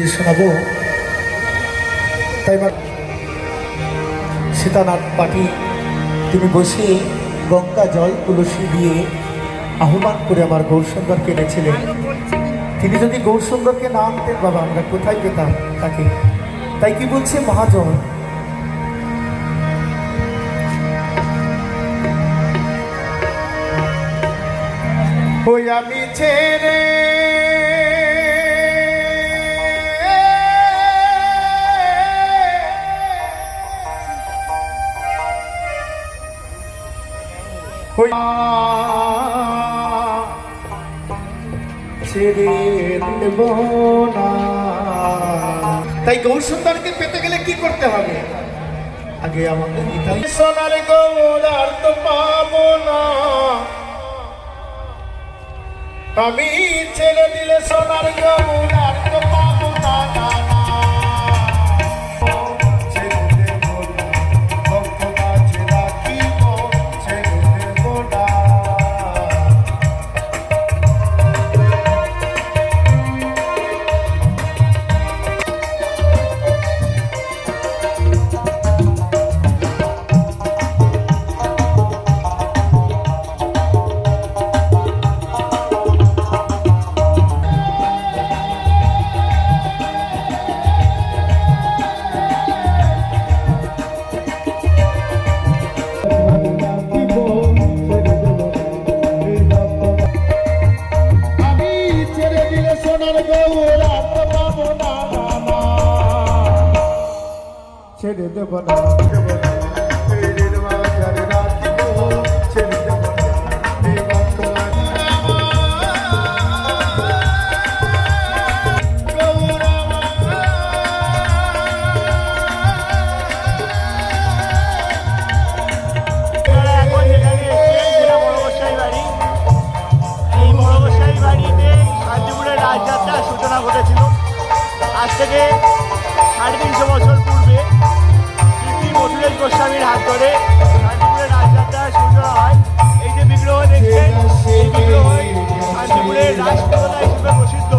যে শোনাবো। তাই এবার সীতানাথ পাটি, তিনি বসে গঙ্গা জল তুলসী দিয়ে আহ্বান করে আমার গৌরসুন্দরকে এনেছিলেন। তিনি যদি গৌরসুন্দরকে না আনতেন, বাবা, আমরা কোথায় পেতাম তাকে? তাই কি বলছে মহাজন? ওই আমি ছেড়ে তাই গৌর সুন্দরকে পেতে গেলে কি করতে হবে? আগে নিতাই সোনার গৌর আর তো পাবো না। আমি ছেড়ে দিলে সোনার গৌর আর তো পাবো না। বড় গোসাই বাড়িতে শান্তিপুরের রাজযাত্রার সূচনা ঘটেছিল। আজ থেকে সাড়ে তিনশো বছর পূর্বে শ্রী গোস্বামীর হাত ধরে শান্তিপুরের রাজযাত্রা শুরু হয়। এই যে বিগ্রহ দেখছেন, এই বিগ্রহ শান্তিপুরের রাজপ্রদা হিসেবে প্রসিদ্ধ,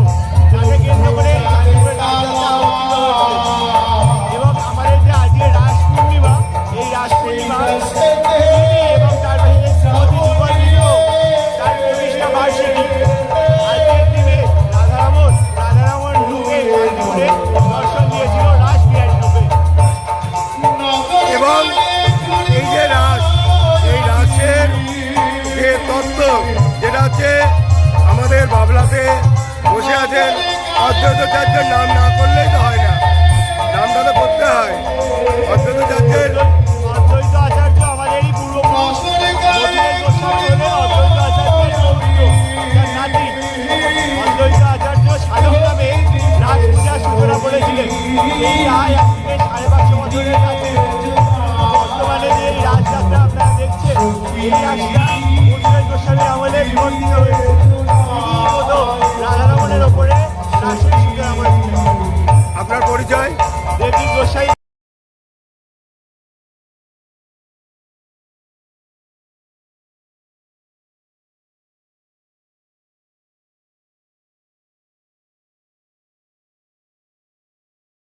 যাকে কেন্দ্র করে শান্তিপুরের রাজযাত্রা এবং আমাদের যে আজকে রাস পূর্ণিমা এই রাস পূর্ণিমা এই যে রাস, এই রাসের যে তত্ত্ব যেটা হচ্ছে আমাদের বাবলাতে বসে আছেন অদ্বৈতাচার্যের নাম না করলেই তো হয় না। নামটা তো করতে হয়। অদ্বৈতাচার্যের অদ্বৈত আচার্য আমাদেরই আপনার পরিচয়?